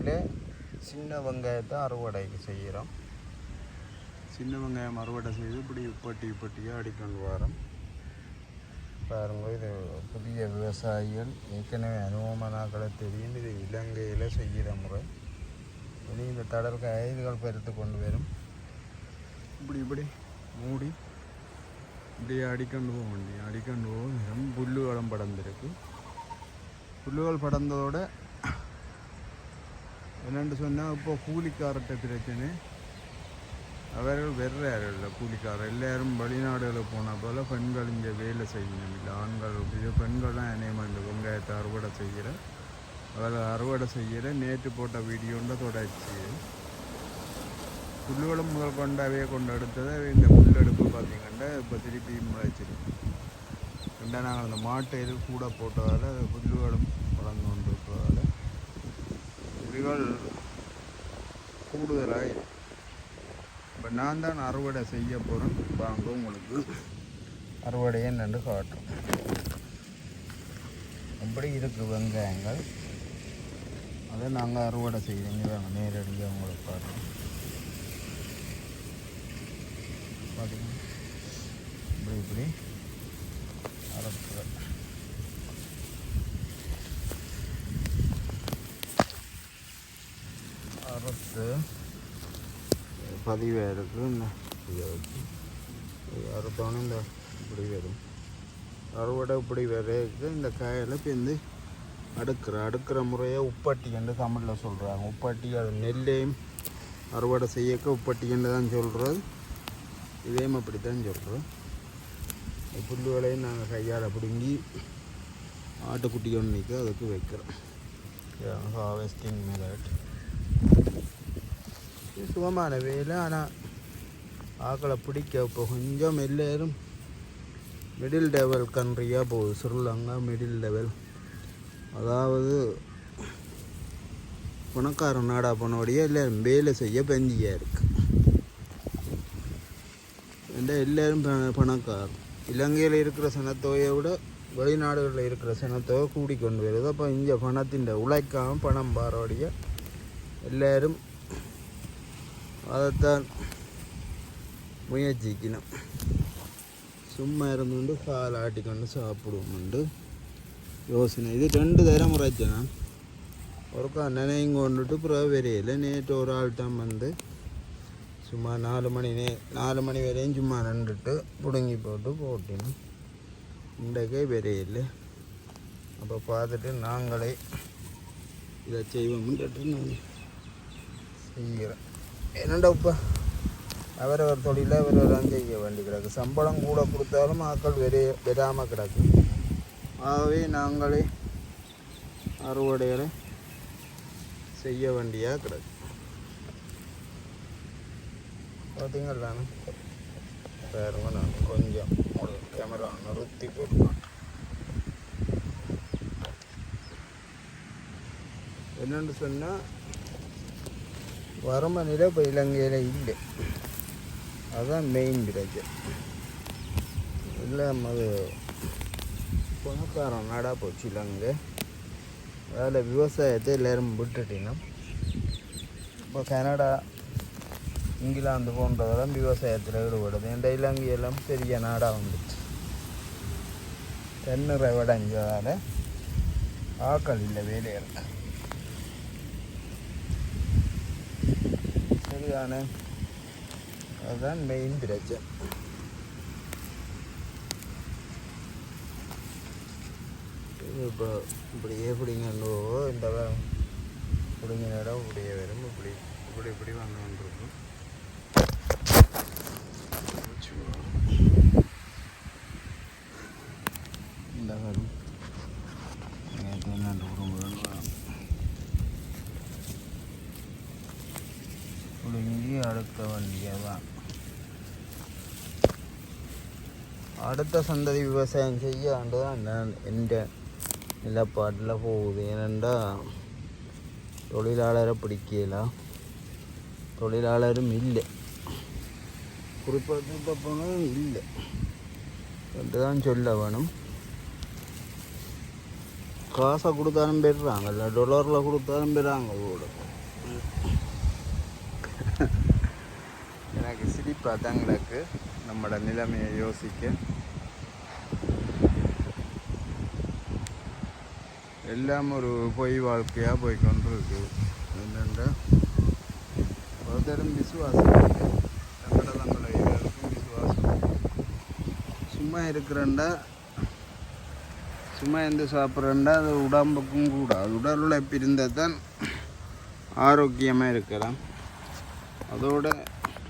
இலங்கையில் சின்ன வெங்காயத்தை அறுவடைக்கு செய்கிறோம். சின்ன வெங்காயம் அறுவடை செய்து இப்படி இப்பட்டி இப்பட்டியாக அடிக்கொண்டு வரோம். பாருங்க இது புதிய விவசாயிகள் ஏற்கனவே அனுபவமானாக்களை தெரியும். இது இலங்கையில் செய்கிற முறை. இனி இந்த தடலுக்கு ஐதுகள் பெருத்து கொண்டு வரும். இப்படி இப்படி மூடி இப்படியே அடிக்கொண்டு போக வேண்டிய அடிக்கொண்டு போக புல்லுகளும் படர்ந்துருக்கு. புல்லுகள் படர்ந்ததோட என்னென்னு சொன்னால் இப்போ கூலிக்காரர்கிட்ட பிரச்சனை. அவர்கள் வெறுறார்கள் கூலிக்காரர் எல்லாரும் வெளிநாடுகளுக்கு போன போல் பெண்கள் இங்கே வேலை செய்யணும் இல்லை. ஆண்கள் இது பெண்கள் தான் இந்த வெங்காயத்தை அறுவடை செய்கிற. அவர்கள் அறுவடை செய்கிற நேற்று போட்ட வீடியோன்ற தொடர்ச்சி. புல்லுகளும் முதல் கொண்டாவே கொண்டு எடுத்ததை. இந்த புல்லெடுப்பு பார்த்திங்கன்னா இப்போ திருப்பி முளைச்சிருக்கு. ரெண்டா நாங்கள் அந்த மாட்டை இது கூட போட்டதால் புல்லுகளும் வளர்ந்து கொண்டு இருக்கிறதால புலிகள் கூடுதலாக இப்போ நான் தான் அறுவடை செய்ய போகிறேன் வாங்க உங்களுக்கு அறுவடையை நின்று காட்டும். அப்படி இருக்குது வெங்காயங்கள். அதை நாங்கள் அறுவடை செய்கிறீங்க நாங்கள் நேரடியாக உங்களுக்கு காட்டுறோம் பார்த்தீங்கன்னா இப்படி இப்படி. அறுக்கிறேன் அறுத்து பதிவாக இருக்குது இந்த இதை வச்சு. அறுத்தோன்னே இந்த இப்படி வரும். அறுவடை இப்படி வரைக்கு இந்த காயில் பிந்து அடுக்கிற அடுக்கிற முறையை உப்பட்டி என்று தமிழில் சொல்கிறாங்க உப்பட்டி அது நெல்லையும் அறுவடை செய்யக்க உப்பட்டி என்று தான் சொல்கிறது இதையும் அப்படி தான் சொல்கிறோம் புல்லுகளையும் நாங்கள் கையால் பிடுங்கி ஆட்டுக்குட்டி ஒன்று நிற்க அதுக்கு வைக்கிறோம். ஹார்வெஸ்டிங் மெதட் சுகமான வேலை ஆனால் ஆக்களை பிடிக்க இப்போ கொஞ்சம் எல்லாரும் மிடில் லெவல் கண்ட்ரியாக போகுது ஸ்ரீலங்கா மிடில் லெவல் அதாவது பணக்கார நாடா போனோடைய எல்லாரும் வேலை செய்ய பெஞ்சியாக இருக்குது ஏன்டா எல்லாரும் பணக்காரம் இலங்கையில் இருக்கிற சனத்தொகையை விட வெளிநாடுகளில் இருக்கிற சனத்தொகை கூடி கொண்டு வருது. அப்போ இங்கே பணத்தின் உழைக்காமல் பணம் பாரோடைய எல்லாரும் அதைத்தான் முயற்சிக்கணும். சும்மா இருந்துட்டு பால் ஆட்டிக்கொண்டு சாப்பிடுவோம்ண்டு. யோசனை. இது ரெண்டு தரம் முறைச்சான் ஒருக்கா நினையும் கொண்டுட்டு பிறகு வரையில் நேற்று ஒரு ஆள் தான் வந்து சும்மா நாலு மணி நே நாலு மணி வரையும் சும்மா நின்றுட்டு பிடுங்கி போட்டு போட்டினோம். இன்றைக்கே வரையில் அப்போ பார்த்துட்டு நாங்களே இதை செய்வோம்ன்ட்டு நான் செய்கிறேன். என்னடா இப்போ அவரவர் தொழிலை அவரவர் தான் செய்ய வேண்டி கிடக்கு. சம்பளம் கூட கொடுத்தாலும் ஆக்கள் வெறே வெறாமல் கிடக்கு. ஆகவே நாங்களே அறுவடைகளை செய்ய வேண்டியாக கிடக்கு. பார்த்தீங்களா வேறு நான் கொஞ்சம் கேமரா நிறுத்தி போட்டுக்கேன் என்னென்னு சொன்னால் வரம்ப நிலை இப்போ இலங்கையில் இல்லை. அதுதான் மெயின் பிரச்சனை இல்லை அது பணக்காரன் நாடாக போச்சு இலங்கை அதில் விவசாயத்தை எல்லாரும் விட்டுட்டினா இப்போ கனடா இங்கிலாந்து போன்றதெல்லாம் விவசாயத்தில் ஈடுபடுது. இந்த இலங்கையெல்லாம் பெரிய நாடாக வந்துச்சு. தென்னிறை விடைஞ்சதால் ஆக்கள் இல்லை வேலையில் சரியான அதுதான் மெயின் பிரச்சனை. இப்போ இப்படியே பிடிங்கோ இந்த பிடிங்க பிடிங்கின இடம் இப்படியே வரும் இப்படி இப்படி இப்படி வந்து கொண்டிருக்கும் இந்த வரும் நேற்று என்ன உருவம் பிடுங்கி அடுக்க வேண்டியதான் அடுத்த சந்ததி விவசாயம் செய்ய ஆண்டுதான் நான் எந்த நிலப்பாட்டில் போகுது. ஏனென்றா தொழிலாளரை பிடிக்கலாம் தொழிலாளரும் இல்லை. குறிப்பாக போனதும் இல்லை என்று தான் சொல்ல வேணும். காசை கொடுத்தாலும் பெறாங்கல்ல டொலரில் கொடுத்தாலும் பெறாங்க கூட. பிரதங்களுக்கு நம்ம தான் கிடக்கு நம்மளோட நிலைமையை யோசிக்க. எல்லாம் ஒரு பொய் வாழ்க்கையாக போய் கொண்டிருக்கு. என்னென்ற ஒருத்தரும் விசுவாசம் இல்லை தங்கட எல்லாருக்கும் விசுவாசம் சும்மா இருக்கிறண்டா சும்மா எந்த சாப்பிட்றேன்டா அது உடம்புக்கும் கூட. அது உடல் உழைப்பு இருந்தால் தான் ஆரோக்கியமாக இருக்கலாம். அதோட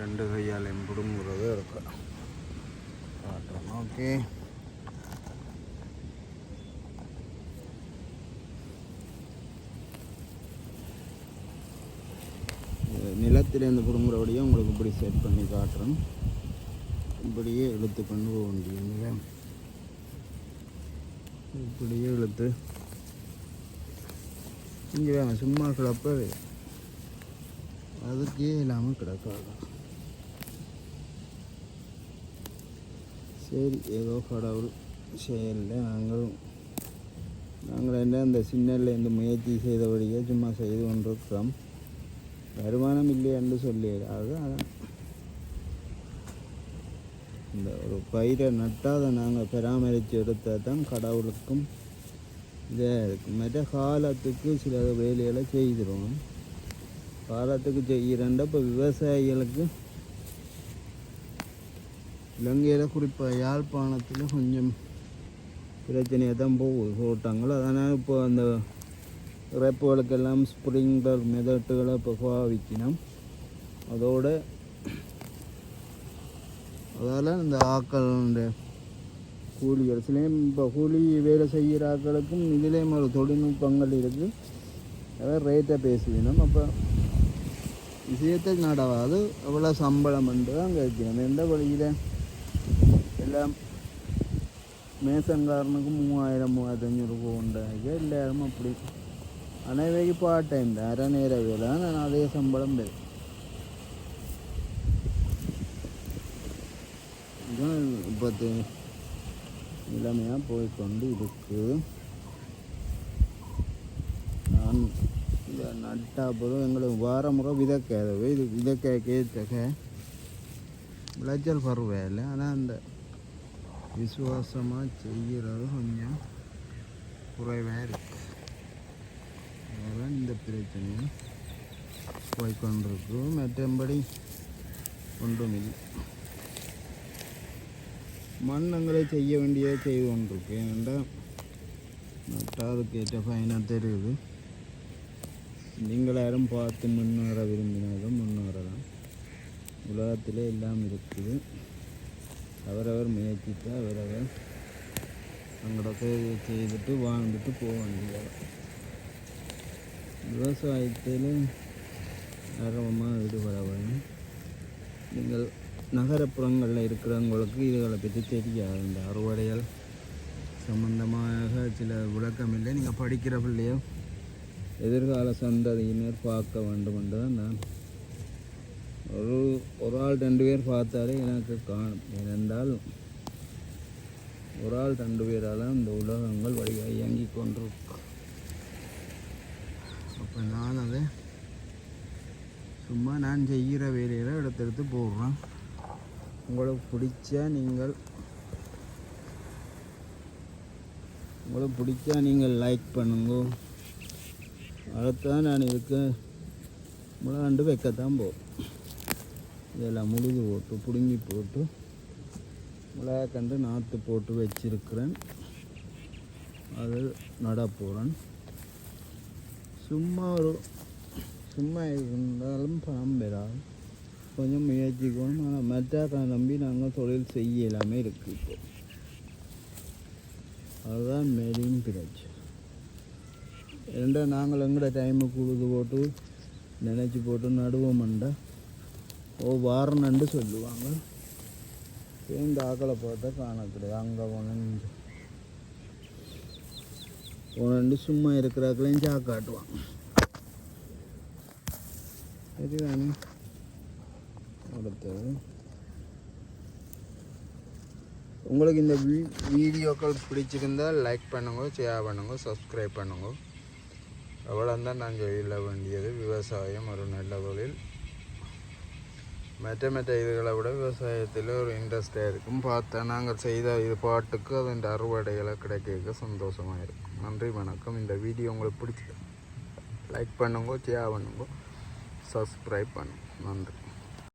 ரெண்டு கையால் பிடுங்குறது இருக்கலாம் காட்டுறோம் ஓகே. நிலத்திலேருந்து பிடுங்குறபடியே உங்களுக்கு இப்படி செட் பண்ணி காட்டுறேன். இப்படியே இழுத்து கொண்டு போக வேண்டியது இப்படியே இழுத்து. இங்கே வேணாம் சும்மா கிடப்பது அதுக்கே இல்லாமல் கிடக்காது. சரி ஏதோ கடவுள் செயலில் நாங்களும் நாங்கள் என்ன இந்த சின்னல்ல இந்த முயற்சி செய்தபடியே சும்மா செய்து கொண்டிருக்கிறோம் வருமானம் இல்லை என்று சொல்லிடாது அதான் இந்த ஒரு பயிரை நட்டால் அதை நாங்கள் பராமரித்து எடுத்தால் தான் கடவுளுக்கும் இதாக இருக்கும் மற்ற காலத்துக்கு சில வேலைகளை செய்திருவோம் காலத்துக்கு செய்கிறேன்டா இப்போ விவசாயிகளுக்கு இலங்கையில் குறிப்பாக யாழ்ப்பாணத்தில் கொஞ்சம் பிரச்சனையாக தான் போகுது. போட்டாங்களோ அதனால் இப்போ அந்த இறப்புகளுக்கெல்லாம் ஸ்ப்ரிங்லர் மெதட்டுகளை இப்போ பாவிக்கணும் அதோடு அதால் இந்த ஆக்கள் இந்த கூலிகள் சிலையும் இப்போ கூலி வேலை செய்கிற ஆக்களுக்கும் இதுலேயும் ஒரு தொழில்நுட்பங்கள் இருக்குது அதாவது ரேட்டை பேசிக்கணும் அப்போ விஷயத்தை நடவாது. எவ்வளோ சம்பளம் என்று தான் கேட்கணும் எந்த வழியில் எல்லாம் மேசன்காரனுக்கு மூவாயிரம் மூவாயிரத்தஞ்சூறு போகுண்டாக எல்லாரும் அப்படி அனைவருக்கு பார்ட் டைம் தான் அரை நேர வேலை நான் அதே சம்பளம் பெரு இதுதான் இப்போத்து நிலைமையாக போய்கொண்டு இருக்கு நான் இந்த நட்டா போதும் எங்களுக்கு வார முறை விதைக்காதவே இது விதக்க கேட்டக விளைச்சல் பருவேல ஆனால் அந்த விசுவாசமாக செய்கிறது கொஞ்சம் குறைவாக இருக்கு. அதெல்லாம் இந்த பிரச்சனையும் போய்கொண்டிருக்கு மற்றபடி ஒன்றும் இல்லை மண்ணங்களை செய்ய வேண்டிய செய்து கொண்டிருக்கு ஏனென்றால் நட்டாருக்கு ஏற்ற ஃபைனாக தெரியுது. நீங்கள் யாரும் பார்த்து முன்னேற விரும்பினாலும் முன்னேறலாம். உலகத்திலே எல்லாம் இருக்குது. அவரவர் முயற்சித்து அவரவர் தங்களோட தேவையை செய்துட்டு வாழ்ந்துட்டு போக வேண்டியது விவசாயத்தில் ஆர்வமாக ஈடுபட வேணும் நீங்கள் நகரப்புறங்களில் இருக்கிறவங்களுக்கு இதுகளை பற்றி தெரியாது. இந்த அறுவடைகள் சம்பந்தமாக சில விளக்கம் இல்லை நீங்கள் படிக்கிற பிள்ளையோ எதிர்கால சந்ததியினர் பார்க்க வேண்டும் என்று தான் நான் ஒரு ஒரு ஆள் ரெண்டு பேர் பார்த்தாலே எனக்கு காணும் ஏனென்றால் ஒரு ஆள் ரெண்டு பேரால் இந்த உலகங்கள் வழியாக இயங்கி கொண்டிருக்கும் அப்போ நான் அதை சும்மா நான் செய்கிற வேலையில் எடுத்தெடுத்து போடுறேன். உங்களுக்கு பிடிச்சா நீங்கள் உங்களுக்கு பிடிச்சா நீங்கள் லைக் பண்ணுங்க. அடுத்தான் நான் இதுக்கு முளைகண்டு வைக்கத்தான் போகும் இதெல்லாம் முழுது போட்டு பிடுங்கி போட்டு மிளகாக்கண்டு நாற்று போட்டு வச்சிருக்கிறேன். அது நட போகிறேன் சும்மா ஒரு சும்மா இருந்தாலும் பாம்பெறாது கொஞ்சம் முயற்சிக்கணும் ஆனால் மெட்டாக்கா நம்பி நாங்கள் தொழில் செய்ய எல்லாமே இருக்குது இப்போ. அதுதான் மேலும் பிரச்சனை. ரெண்டா நாங்கள் எங்கட டைமுக்கு உழுது போட்டு நினச்சி போட்டு நடுவோம்ண்டா வாரணுண்டு சொல்லுவாங்க. சேர்ந்து ஆக்களை பார்த்தா காண கிடையாது அங்கே ஒன்று ஒன்று சும்மா இருக்கிறாக்களையும் சாக்காட்டுவான் சரிதானே? அடுத்தது. உங்களுக்கு இந்த வீ வீடியோக்கள் பிடிச்சிருந்தால் லைக் பண்ணுங்க ஷேர் பண்ணுங்க சப்ஸ்கிரைப் பண்ணுங்க. அவ்வளோ தான் நான் சொல்ல வேண்டியது. விவசாயம் ஒரு நல்ல தொழில். மற்ற மற்ற இதுகளை விட விவசாயத்தில் ஒரு இன்ட்ரெஸ்டாக இருக்கும். பார்த்தா நாங்கள் செய்த இது பாட்டுக்கு அதன் அறுவடைகளை கிடைக்க சந்தோஷமாக இருக்கும். நன்றி வணக்கம். இந்த வீடியோ உங்களுக்கு பிடிச்சி லைக் பண்ணுங்க ஷேர் பண்ணுங்க சப்ஸ்கிரைப் பண்ணுங்க. நன்றி.